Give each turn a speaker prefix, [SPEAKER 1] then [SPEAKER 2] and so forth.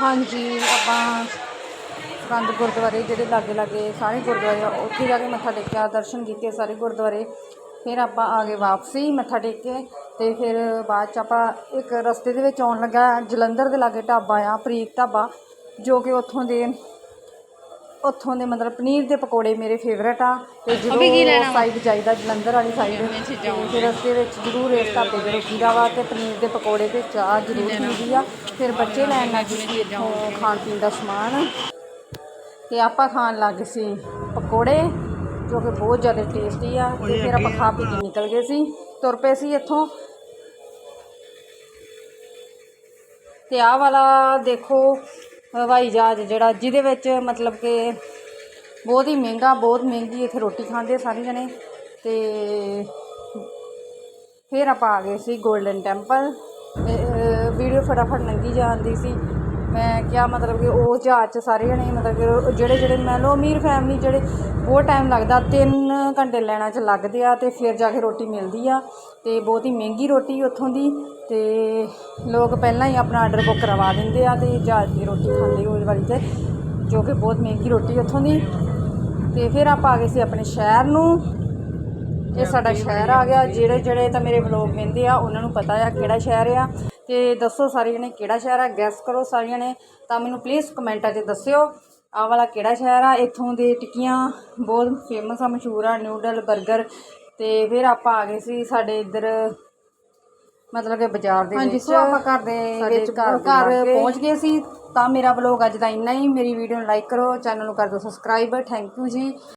[SPEAKER 1] ਹਾਂਜੀ ਆਪਾਂ ਕੰਦ ਗੁਰਦੁਆਰੇ ਜਿਹੜੇ ਲਾਗੇ ਲਾਗੇ ਸਾਰੇ ਗੁਰਦੁਆਰੇ ਆ, ਉੱਥੇ ਜਾ ਕੇ ਮੱਥਾ ਟੇਕਿਆ ਦਰਸ਼ਨ ਕੀਤੇ ਸਾਰੇ ਗੁਰਦੁਆਰੇ। ਫਿਰ ਆਪਾਂ ਆ ਗਏ ਵਾਪਸੀ ਮੱਥਾ ਟੇਕ ਕੇ ਅਤੇ ਫਿਰ ਬਾਅਦ ਚ ਆਪਾਂ ਇੱਕ ਰਸਤੇ ਦੇ ਵਿੱਚ ਆਉਣ ਲੱਗਾ ਜਲੰਧਰ ਦੇ ਲਾਗੇ ਢਾਬਾ ਆ ਪ੍ਰੀਤ ਢਾਬਾ ਜੋ ਕਿ ਉੱਥੋਂ ਦੇ ਉੱਥੋਂ ਦੇ ਮਤਲਬ ਪਨੀਰ ਦੇ ਪਕੌੜੇ ਮੇਰੇ ਫੇਵਰਟ ਆ ਤੇ ਜਦੋਂ ਸਾਈਡ ਜਾਈਦਾ ਜਲੰਧਰ ਵਾਲੀ ਸਾਈਡ ਫਿਰ ਰਸਤੇ ਵਿੱਚ ਜ਼ਰੂਰ ਇਸ ਢਾਬੇ ਤੇ ਰੁਕੀਦਾ ਵਾ ਤੇ ਪਨੀਰ ਦੇ ਪਕੌੜੇ ਤੇ ਚਾਹ ਜ਼ਰੂਰ ਪੀਂਦੀ ਆ। ਫਿਰ ਬੱਚੇ ਲੈਣ ਲੱਗ ਗਏ ਇੱਥੋਂ ਖਾਣ ਪੀਣ ਦਾ ਸਮਾਨ। ਤੇ ਆਪਾਂ ਖਾਣ ਲੱਗ ਸੀ ਪਕੌੜੇ ਜੋ ਕਿ ਬਹੁਤ ਜ਼ਿਆਦਾ ਟੇਸਟੀ ਆ। ਤੇ ਫਿਰ ਆਪਾਂ ਖਾ ਪੀ ਕੇ ਨਿਕਲ ਗਏ ਸੀ। ਤੁਰ ਪਏ ਸੀ ਇੱਥੋਂ। ਤੇ ਆਹ ਵਾਲਾ ਦੇਖੋ ਹਵਾਈ ਜਹਾਜ਼ ਜਿਹੜਾ, ਜਿਹਦੇ ਵਿੱਚ ਮਤਲਬ ਕਿ ਬਹੁਤ ਹੀ ਮਹਿੰਗਾ, ਬਹੁਤ ਮਹਿੰਗੀ ਇੱਥੇ ਰੋਟੀ ਖਾਂਦੇ ਸਾਰੇ ਜਣੇ। ਅਤੇ ਫਿਰ ਆਪਾਂ ਆ ਗਏ ਸੀ ਗੋਲਡਨ ਟੈਂਪਲ ਵੀਡੀਓ ਫਟਾਫਟ ਲੰਘੀ ਜਾਂਦੀ ਸੀ। ਮੈਂ ਕਿਹਾ ਮਤਲਬ ਕਿ ਉਹ ਜਹਾਜ਼ 'ਚ ਸਾਰੇ ਜਣੇ ਮਤਲਬ ਕਿ ਜਿਹੜੇ ਜਿਹੜੇ ਮੰਨ ਲਓ ਅਮੀਰ ਫੈਮਿਲੀ ਜਿਹੜੇ ਬਹੁਤ ਟਾਈਮ ਲੱਗਦਾ 3 ਘੰਟੇ ਲੈਣਾ 'ਚ ਲੱਗਦੇ ਆ ਤੇ ਫਿਰ ਜਾ ਕੇ ਰੋਟੀ ਮਿਲਦੀ ਆ ਤੇ ਬਹੁਤ ਹੀ ਮਹਿੰਗੀ ਰੋਟੀ ਉੱਥੋਂ ਦੀ ਤੇ ਲੋਕ ਪਹਿਲਾਂ ਹੀ ਆਪਣਾ ਆਰਡਰ ਬੁੱਕ ਕਰਵਾ ਦਿੰਦੇ ਆ ਤੇ ਜਹਾਜ਼ ਦੀ ਰੋਟੀ ਖਾਂਦੇ ਉਹ ਵਾਲੀ ਤੇ ਜੋ ਕਿ ਬਹੁਤ ਮਹਿੰਗੀ ਰੋਟੀ ਉੱਥੋਂ ਦੀ। ਤੇ ਫਿਰ ਆਪਾਂ ਆ ਗਏ ਸੀ ਆਪਣੇ ਸ਼ਹਿਰ ਨੂੰ। ਇਹ ਸਾਡਾ ਸ਼ਹਿਰ ਆ ਗਿਆ ਜਿਹੜੇ ਜਿਹੜੇ ਤਾਂ ਮੇਰੇ ਵਲੋਗ ਵੇਖਦੇ ਆ ਉਹਨਾਂ ਨੂੰ ਪਤਾ ਆ ਕਿਹੜਾ ਸ਼ਹਿਰ ਆ। ਤੇ ਦੱਸੋ ਸਾਰੇ ਜਣੇ ਕਿਹੜਾ ਸ਼ਹਿਰ ਆ ਗੈਸ ਕਰੋ ਸਾਰੇ ਜਣੇ ਤਾਂ ਮੈਨੂੰ ਪਲੀਜ਼ ਕਮੈਂਟਾਂ 'ਚ ਦੱਸਿਓ। ਆਹ ਵਾਲਾ ਕਿਹੜਾ ਸ਼ਹਿਰ ਆ? ਇੱਥੋਂ ਦੇ ਟਿੱਕੀਆਂ ਬਹੁਤ ਫੇਮਸ ਆ ਮਸ਼ਹੂਰ ਆ ਨਿਊਡਲ 버ਗਰ ਤੇ ਫਿਰ ਆਪਾਂ ਆ ਗਏ ਸੀ ਸਾਡੇ ਇੱਧਰ ਮਤਲਬ ਕਿ ਬਾਜ਼ਾਰ ਦੇ ਵਿੱਚ। ਆਪਾਂ ਘਰ ਦੇ ਵਿੱਚ ਘਰ ਘਰ ਪਹੁੰਚ ਗਏ ਸੀ ਤਾਂ ਮੇਰਾ ਵਲੋਗ ਅੱਜ ਦਾ ਇੰਨਾ ਹੀ। ਮੇਰੀ ਵੀਡੀਓ ਨੂੰ ਲਾਈਕ ਕਰੋ ਚੈਨਲ ਨੂੰ ਕਰ ਦਿਓ ਸਬਸਕ੍ਰਾਈਬ ਥੈਂਕ ਯੂ ਜੀ।